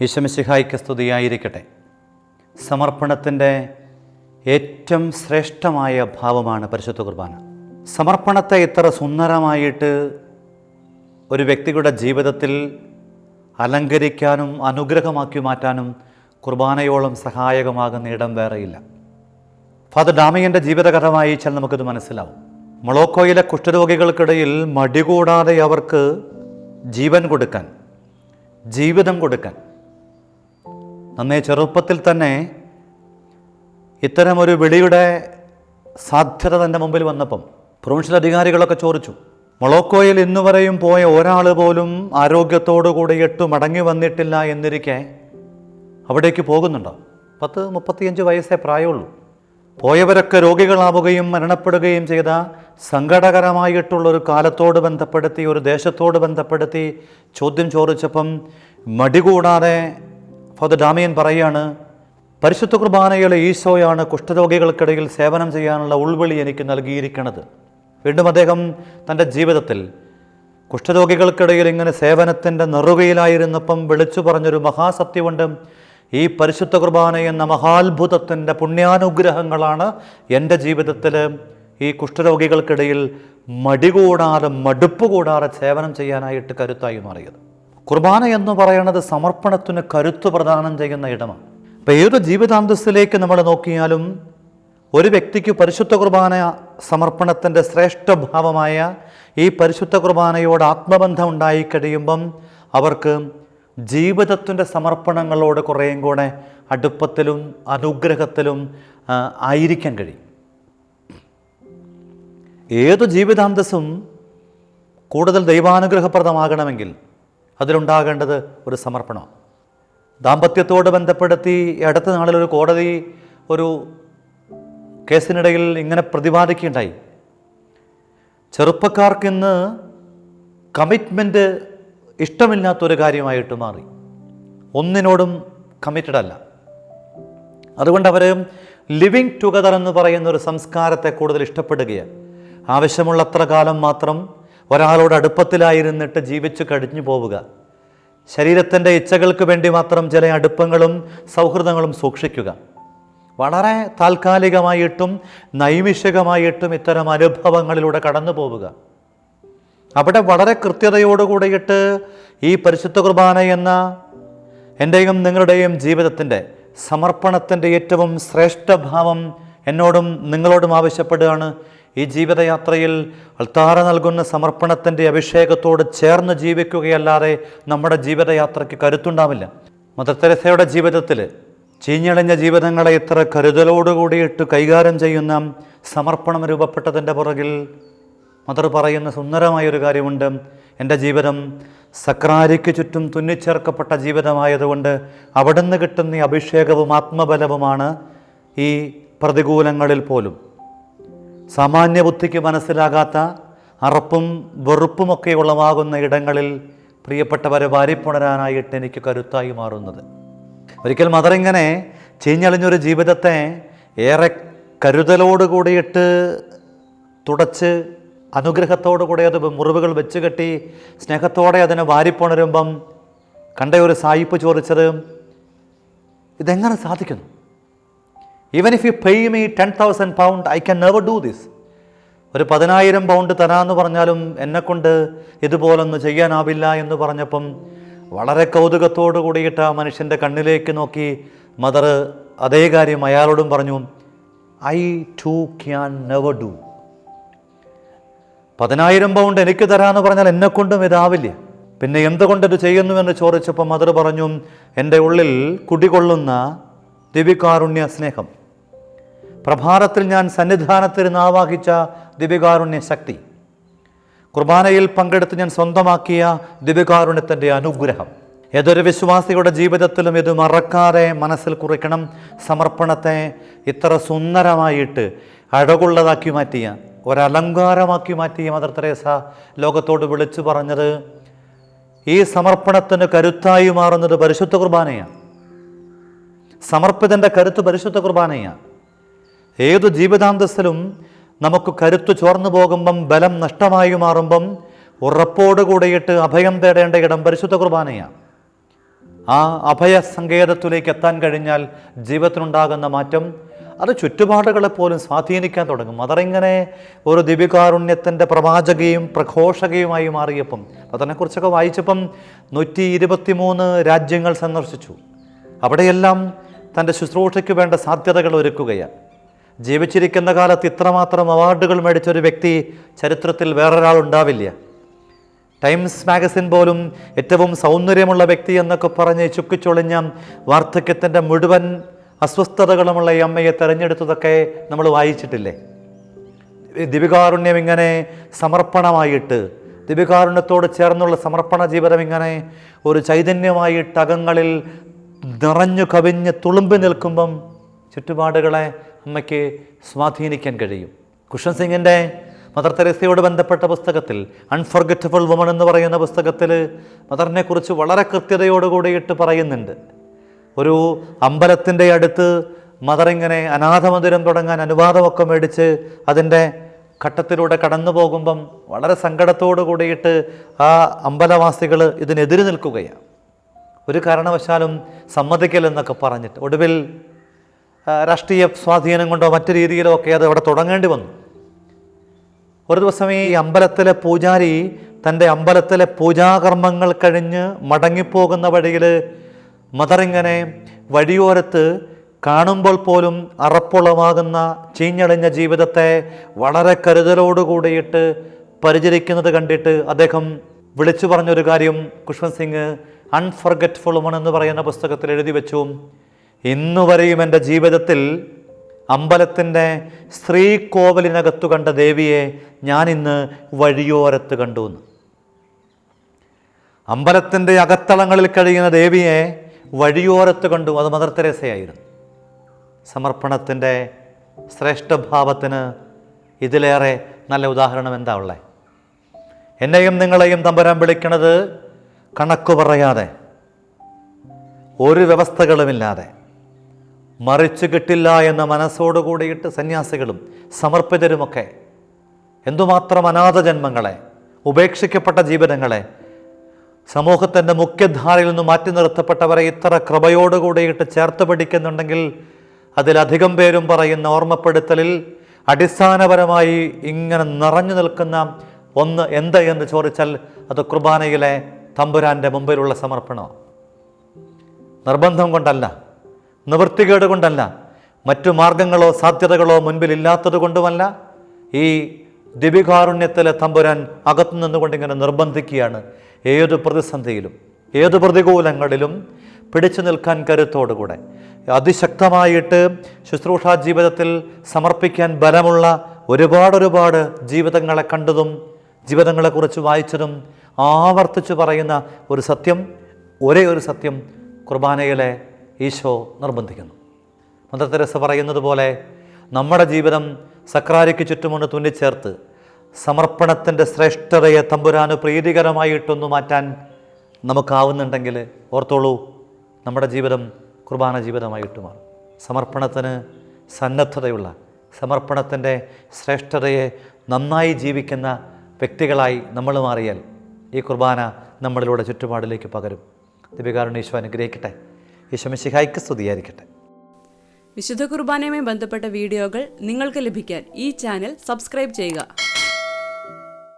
ഈശമിശിഹായിക്ക് സ്തുതിയായിരിക്കട്ടെ. സമർപ്പണത്തിന്റെ ഏറ്റവും ശ്രേഷ്ഠമായ ഭാവമാണ് പരിശുദ്ധ കുർബാന. സമർപ്പണത്തെ ഇത്ര സുന്ദരമായിട്ട് ഒരു വ്യക്തിയുടെ ജീവിതത്തിൽ അലങ്കരിക്കാനും അനുഗ്രഹമാക്കി മാറ്റാനും കുർബാനയോളം സഹായകമാകുന്ന ഇടം വേറെയില്ല. ഫാദർ ഡാമിയന്റെ ജീവിതകഥ വായിച്ചാൽ നമുക്കിത് മനസ്സിലാവും. മൊളോക്കോയിലെ കുഷ്ഠരോഗികൾക്കിടയിൽ മടികൂടാതെ അവർക്ക് ജീവൻ കൊടുക്കാൻ ജീവിതം കൊടുക്കാൻ നന്നേ ചെറുപ്പത്തിൽ തന്നെ ഇത്തരമൊരു വിളിയുടെ സാധ്യത തന്റെ മുമ്പിൽ വന്നപ്പം പ്രൊവിൻഷ്യൽ അധികാരികളൊക്കെ ചോദിച്ചു മൊളോക്കോയിൽ ഇന്നു വരെയും പോയ ഒരാൾ പോലും ആരോഗ്യത്തോടു എട്ടു മടങ്ങി വന്നിട്ടില്ല എന്നിരിക്കെ അവിടേക്ക് പോകുന്നുണ്ടോ? പത്ത് മുപ്പത്തിയഞ്ച് വയസ്സേ പ്രായമുള്ളൂ. പോയവരൊക്കെ രോഗികളാവുകയും മരണപ്പെടുകയും ചെയ്ത സങ്കടകരമായിട്ടുള്ളൊരു കാലത്തോട് ബന്ധപ്പെടുത്തി ഒരു ദേശത്തോട് ബന്ധപ്പെടുത്തി ചോദ്യം ചോദിച്ചപ്പം മടികൂടാതെ ഫാദർ ഡാമിയൻ പറയുകയാണ് പരിശുദ്ധ കുർബാനയിലെ ഈശോയാണ് കുഷ്ഠരോഗികൾക്കിടയിൽ സേവനം ചെയ്യാനുള്ള ഉൾവിളി എനിക്ക് നൽകിയിരിക്കുന്നത് വീണ്ടും അദ്ദേഹം തന്റെ ജീവിതത്തിൽ കുഷ്ഠരോഗികൾക്കിടയിൽ ഇങ്ങനെ സേവനത്തിന്റെ നെറുകയിലായിരുന്നപ്പം വിളിച്ചു പറഞ്ഞൊരു മഹാസത്യമുണ്ട്. ഈ പരിശുദ്ധ കുർബാന എന്ന മഹാത്ഭുതത്തിന്റെ പുണ്യാനുഗ്രഹങ്ങളാണ് എന്റെ ജീവിതത്തിൽ ഈ കുഷ്ഠരോഗികൾക്കിടയിൽ മടികൂടാതെ മടുപ്പ് കൂടാതെ സേവനം ചെയ്യാനായിട്ട് കരുത്തായി മാറിയത്. കുർബാന എന്ന് പറയുന്നത് സമർപ്പണത്തിന് കരുത്ത് പ്രദാനം ചെയ്യുന്ന ഇടമാണ്. അപ്പോൾ ഏത് ജീവിതാന്തസ്സിലേക്ക് നമ്മൾ നോക്കിയാലും ഒരു വ്യക്തിക്ക് പരിശുദ്ധ കുർബാന സമർപ്പണത്തിന്റെ ശ്രേഷ്ഠഭാവമായ ഈ പരിശുദ്ധ കുർബാനയോട് ആത്മബന്ധം ഉണ്ടായിക്കഴിയുമ്പം അവർക്ക് ജീവിതത്തിന്റെ സമർപ്പണങ്ങളോട് കുറേയും കൂടെ അടുപ്പത്തിലും അനുഗ്രഹത്തിലും ആയിരിക്കാൻ കഴിയും. ഏത് ജീവിതാന്തസ്സും കൂടുതൽ ദൈവാനുഗ്രഹപ്രദമാകണമെങ്കിൽ അതിലുണ്ടാകേണ്ടത് ഒരു സമർപ്പണം ദാമ്പത്യത്തോട് ബന്ധപ്പെടുത്തി അടുത്ത നാളിൽ ഒരു കോടതി ഒരു കേസിനിടയിൽ ഇങ്ങനെ പ്രതിപാദിക്കുകയുണ്ടായി. ചെറുപ്പക്കാർക്കിന്ന് കമ്മിറ്റ്മെന്റ് ഇഷ്ടമില്ലാത്തൊരു കാര്യമായിട്ട് മാറി. ഒന്നിനോടും കമ്മിറ്റഡ് അല്ല. അതുകൊണ്ട് അവർ ലിവിങ് ടുഗദർ എന്ന് പറയുന്ന ഒരു സംസ്കാരത്തെ കൂടുതൽ ഇഷ്ടപ്പെടുകയാണ്. ആവശ്യമുള്ളത്ര കാലം മാത്രം ഒരാളോട് അടുപ്പത്തിലായിരുന്നിട്ട് ജീവിച്ചു കഴിഞ്ഞു പോവുക. ശരീരത്തിന്റെ ഇച്ഛകൾക്ക് വേണ്ടി മാത്രം ചില അടുപ്പങ്ങളും സൗഹൃദങ്ങളും സൂക്ഷിക്കുക. വളരെ താൽക്കാലികമായിട്ടും നൈമിഷികമായിട്ടും ഇത്തരം അനുഭവങ്ങളിലൂടെ കടന്നു പോവുക. അവിടെ വളരെ കൃത്യതയോടുകൂടിയിട്ട് ഈ പരിശുദ്ധ കുർബാന എന്ന എന്റെയും നിങ്ങളുടെയും ജീവിതത്തിന്റെ സമർപ്പണത്തിന്റെ ഏറ്റവും ശ്രേഷ്ഠഭാവം എന്നോടും നിങ്ങളോടും ആവശ്യപ്പെടുകയാണ്. ഈ ജീവിതയാത്രയിൽ അൾത്താറ നൽകുന്ന സമർപ്പണത്തിന്റെ അഭിഷേകത്തോട് ചേർന്ന് ജീവിക്കുകയല്ലാതെ നമ്മുടെ ജീവിതയാത്രയ്ക്ക് കരുത്തുണ്ടാവില്ല. മദർ തെരേസയുടെ ജീവിതത്തിൽ ചീഞ്ഞളിഞ്ഞ ജീവിതങ്ങളെ ഇത്ര കരുതലോടുകൂടിയിട്ട് കൈകാര്യം ചെയ്യുന്ന സമർപ്പണം രൂപപ്പെട്ടതിന്റെ പുറകിൽ മദർ പറയുന്ന സുന്ദരമായൊരു കാര്യമുണ്ട്. എന്റെ ജീവിതം സക്രാരിക്ക് ചുറ്റും തുന്നിച്ചേർക്കപ്പെട്ട ജീവിതമായതുകൊണ്ട് അവിടുന്ന് കിട്ടുന്ന അഭിഷേകവും ആത്മബലവുമാണ് ഈ പ്രതികൂലങ്ങളിൽ പോലും. സാമാന്യ ബുദ്ധിക്ക് മനസ്സിലാകാത്ത അറപ്പും വെറുപ്പുമൊക്കെ ഉളവാകുന്ന ഇടങ്ങളിൽ പ്രിയപ്പെട്ടവരെ വാരിപ്പുണരാനായിട്ട് എനിക്ക് കരുത്തായി മാറുന്നത്. ഒരിക്കൽ മദർ ഇങ്ങനെ ചീഞ്ഞളിഞ്ഞൊരു ജീവിതത്തെ ഏറെ കരുതലോടുകൂടിയിട്ട് തുടച്ച് അനുഗ്രഹത്തോടു കൂടെ അത് മുറിവുകൾ വെച്ച് കെട്ടി സ്നേഹത്തോടെ അതിനെ വാരിപ്പുണരുമ്പം കണ്ടയൊരു സായിപ്പ് ചോദിച്ചത് ഇതെങ്ങനെ സാധിക്കുന്നു? Even if you pay me ten thousand pound I can never do this ഒരു പതിനായിരം പൗണ്ട് തരാമെന്ന് പറഞ്ഞാലും എന്നെക്കൊണ്ട് ഇതുപോലൊന്നും ചെയ്യാനാവില്ല എന്ന് പറഞ്ഞപ്പം വളരെ കൗതുകത്തോടു കൂടിയിട്ട് ആ മനുഷ്യന്റെ കണ്ണിലേക്ക് നോക്കി മദർ അതേ കാര്യം അയാളോടും പറഞ്ഞു I too can never do പതിനായിരം പൗണ്ട് എനിക്ക് തരാമെന്ന് പറഞ്ഞാൽ എന്നെക്കൊണ്ടും ഇതാവില്ല. പിന്നെ എന്തുകൊണ്ട് ഇത് ചെയ്യുന്നുവെന്ന് ചോദിച്ചപ്പോൾ മദർ പറഞ്ഞു എന്റെ ഉള്ളിൽ കുടികൊള്ളുന്ന ദിവ്യകാരുണ്യ സ്നേഹം. പ്രഭാതത്തിൽ ഞാൻ സന്നിധാനത്തിരുന്ന് ആവാഹിച്ച ദിവ്യകാരുണ്യ ശക്തി. കുർബാനയിൽ പങ്കെടുത്ത് ഞാൻ സ്വന്തമാക്കിയ ദിവ്യകാരുണ്യത്തിന്റെ അനുഗ്രഹം. ഏതൊരു വിശ്വാസിയുടെ ജീവിതത്തിലും ഇത് മറക്കാതെ മനസ്സിൽ കുറിക്കണം. സമർപ്പണത്തെ ഇത്ര സുന്ദരമായിട്ട് അഴകുള്ളതാക്കി മാറ്റിയ ഒരലങ്കാരമാക്കി മാറ്റിയ മദർ തെരേസ ലോകത്തോട് വിളിച്ചു പറഞ്ഞത് ഈ സമർപ്പണത്തിന് കരുത്തായി മാറുന്നത് പരിശുദ്ധ കുർബാനയാണ് സമർപ്പിതന്റെ കരുത്ത് പരിശുദ്ധ കുർബാനയാണ് ഏതു ജീവിതാന്തസ്സിലും നമുക്ക് കരുത്തു ചോർന്നു പോകുമ്പം ബലം നഷ്ടമായി മാറുമ്പം ഉറപ്പോട് കൂടിയിട്ട് അഭയം തേടേണ്ട ഇടം പരിശുദ്ധ കുർബാനയാണ്. ആ അഭയ സങ്കേതത്തിലേക്ക് എത്താൻ കഴിഞ്ഞാൽ ജീവിതത്തിനുണ്ടാകുന്ന മാറ്റം അത് ചുറ്റുപാടുകളെ പോലും സ്വാധീനിക്കാൻ തുടങ്ങും. മദറിങ്ങനെ ഒരു ദിവ്യകാരുണ്യത്തിന്റെ പ്രവാചകയും പ്രഘോഷകയുമായി മാറിയപ്പം അതിനെക്കുറിച്ചൊക്കെ വായിച്ചപ്പം നൂറ്റി ഇരുപത്തിമൂന്ന് രാജ്യങ്ങൾ സന്ദർശിച്ചു. അവിടെയെല്ലാം തന്റെ ശുശ്രൂഷയ്ക്ക് വേണ്ട സാധ്യതകൾ ഒരുക്കുകയാണ്. ജീവിച്ചിരിക്കുന്ന കാലത്ത് ഇത്രമാത്രം അവാർഡുകൾ മേടിച്ച ഒരു വ്യക്തി ചരിത്രത്തിൽ വേറൊരാളുണ്ടാവില്ല ടൈംസ് മാഗസിൻ പോലും ഏറ്റവും സൗന്ദര്യമുള്ള വ്യക്തി എന്നൊക്കെ പറഞ്ഞ് ചുക്കിച്ചൊളിഞ്ഞ വാർദ്ധക്യത്തിന്റെ മുഴുവൻ അസ്വസ്ഥതകളുമുള്ള ഈ അമ്മയെ തെരഞ്ഞെടുത്തതൊക്കെ നമ്മൾ വായിച്ചിട്ടില്ലേ? ദിവികാരുണ്യം ഇങ്ങനെ സമർപ്പണമായിട്ട് ദിവികാരുണ്യത്തോട് ചേർന്നുള്ള സമർപ്പണ ജീവിതം ഇങ്ങനെ ഒരു ചൈതന്യമായിട്ട് അകങ്ങളിൽ നിറഞ്ഞു കവിഞ്ഞ് തുളുമ്പി നിൽക്കുമ്പം ചുറ്റുപാടുകളെ അമ്മയ്ക്ക് സ്വാധീനിക്കാൻ കഴിയും. കുഷൻ സിംഗിന്റെ മദർ തെരേസയോട് ബന്ധപ്പെട്ട പുസ്തകത്തിൽ അൺഫർഗറ്റബിൾ വുമൺ എന്ന് പറയുന്ന പുസ്തകത്തിൽ മദറിനെക്കുറിച്ച് വളരെ കൃത്യതയോടുകൂടിയിട്ട് പറയുന്നുണ്ട്. ഒരു അമ്പലത്തിന്റെ അടുത്ത് മദർ ഇങ്ങനെ അനാഥമന്ദിരം തുടങ്ങാൻ അനുവാദമൊക്കെ മേടിച്ച് അതിന്റെ ഘട്ടത്തിലൂടെ കടന്നു പോകുമ്പം വളരെ സങ്കടത്തോടു കൂടിയിട്ട് ആ അമ്പലവാസികൾ ഇതിനെതിരെ നിൽക്കുകയാണ്. ഒരു കാരണവശാലും സമ്മതിക്കലെന്നൊക്കെ പറഞ്ഞിട്ട് ഒടുവിൽ രാഷ്ട്രീയ സ്വാധീനം കൊണ്ടോ മറ്റു രീതിയിലോ ഒക്കെ അത് അവിടെ തുടങ്ങേണ്ടി വന്നു. ഒരു ദിവസം ഈ അമ്പലത്തിലെ പൂജാരി തന്റെ അമ്പലത്തിലെ പൂജാകർമ്മങ്ങൾ കഴിഞ്ഞ് മടങ്ങിപ്പോകുന്ന വഴിയിൽ മദറിങ്ങനെ വഴിയോരത്ത് കാണുമ്പോൾ പോലും അറപ്പുളവാകുന്ന ചീഞ്ഞളിഞ്ഞ ജീവിതത്തെ വളരെ കരുതലോടുകൂടിയിട്ട് പരിചരിക്കുന്നത് കണ്ടിട്ട് അദ്ദേഹം വിളിച്ചു പറഞ്ഞൊരു കാര്യം കുഷ്വന്ത് സിംഗ് അൺഫർഗറ്റ്ഫുൾ എന്ന് പറയുന്ന പുസ്തകത്തിൽ എഴുതി വെച്ചു. ഇന്നുവരെയും എന്റെ ജീവിതത്തിൽ അമ്പലത്തിന്റെ സ്ത്രീ കോവലിനകത്തു കണ്ട ദേവിയെ ഞാൻ ഇന്ന് വഴിയോരത്ത് കണ്ടു അമ്പലത്തിന്റെ അകത്തളങ്ങളിൽ കഴിയുന്ന ദേവിയെ വഴിയോരത്ത് കണ്ടു. അത് മദർ തെരേസയായിരുന്നു. സമർപ്പണത്തിന്റെ ശ്രേഷ്ഠഭാവത്തിന് ഇതിലേറെ നല്ല ഉദാഹരണം എന്താ ഉള്ളത് എന്നെയും നിങ്ങളെയും തമ്പുരാൻ വിളിക്കണത് കണക്കു പറയാതെ ഒരു വ്യവസ്ഥകളുമില്ലാതെ മറിച്ചു കിട്ടില്ല എന്ന മനസ്സോടു കൂടിയിട്ട് സന്യാസികളും സമർപ്പിതരുമൊക്കെ. എന്തുമാത്രം അനാഥ ജന്മങ്ങളെ ഉപേക്ഷിക്കപ്പെട്ട ജീവിതങ്ങളെ സമൂഹത്തിന്റെ മുഖ്യധാരയിൽ നിന്ന് മാറ്റി നിർത്തപ്പെട്ടവരെ ഇത്ര കൃപയോടുകൂടിയിട്ട് ചേർത്ത് പിടിക്കുന്നുണ്ടെങ്കിൽ അതിലധികം പേരും പറയുന്ന ഓർമ്മപ്പെടുത്തലിൽ അടിസ്ഥാനപരമായി ഇങ്ങനെ നിറഞ്ഞു നിൽക്കുന്ന ഒന്ന് എന്ത് എന്ന് ചോദിച്ചാൽ അത് കുർബാനയിലെ തമ്പുരാന്റെ മുമ്പിലുള്ള സമർപ്പണമാണ്. നിർബന്ധം കൊണ്ടല്ല. നിവൃത്തികേട് കൊണ്ടല്ല മറ്റു മാർഗങ്ങളോ സാധ്യതകളോ മുൻപിലില്ലാത്തത് കൊണ്ടുമല്ല ഈ ദിവികാരുണ്യത്തിലെ തമ്പുരാൻ അകത്തു നിന്നുകൊണ്ട് ഇങ്ങനെ നിർബന്ധിക്കുകയാണ്. ഏത് പ്രതിസന്ധിയിലും ഏത് പ്രതികൂലങ്ങളിലും പിടിച്ചു നിൽക്കാൻ കരുത്തോടുകൂടെ. അതിശക്തമായിട്ട് ശുശ്രൂഷാ ജീവിതത്തിൽ സമർപ്പിക്കാൻ ബലമുള്ള ഒരുപാട് ഒരുപാട് ജീവിതങ്ങളെ കണ്ടതും ജീവിതങ്ങളെക്കുറിച്ച് വായിച്ചതും ആവർത്തിച്ചു പറയുന്ന ഒരു സത്യം ഒരേ ഒരു സത്യം കുർബാനയിലെ ഈശോ നിർബന്ധിക്കുന്നു. മദർ പറയുന്നത് പോലെ നമ്മുടെ ജീവിതം സക്രാരിക്ക് ചുറ്റുമൊന്ന് തുന്നിച്ചേർത്ത് സമർപ്പണത്തിന്റെ ശ്രേഷ്ഠതയെ തമ്പുരാന് പ്രീതികരമായിട്ടൊന്നു മാറ്റാൻ നമുക്കാവുന്നുണ്ടെങ്കിൽ ഓർത്തോളൂ നമ്മുടെ ജീവിതം കുർബാന ജീവിതമായിട്ട് മാറും. സമർപ്പണത്തിന് സന്നദ്ധതയുള്ള സമർപ്പണത്തിന്റെ ശ്രേഷ്ഠതയെ നന്നായി ജീവിക്കുന്ന വ്യക്തികളായി നമ്മൾ മാറിയാൽ ഈ കുർബാന നമ്മളിലൂടെ ചുറ്റുപാടിലേക്ക് പകരും. ദിപികാരുണ്യ ഈശോ അനുഗ്രഹിക്കട്ടെ. ഈശോമിശിഹായ്ക്ക് സ്തുതിയായിരിക്കട്ടെ. വിശുദ്ധ കുർബാനയുമായി ബന്ധപ്പെട്ട വീഡിയോകൾ നിങ്ങൾക്ക് ലഭിക്കാൻ ഈ ചാനൽ സബ്സ്ക്രൈബ് ചെയ്യുക.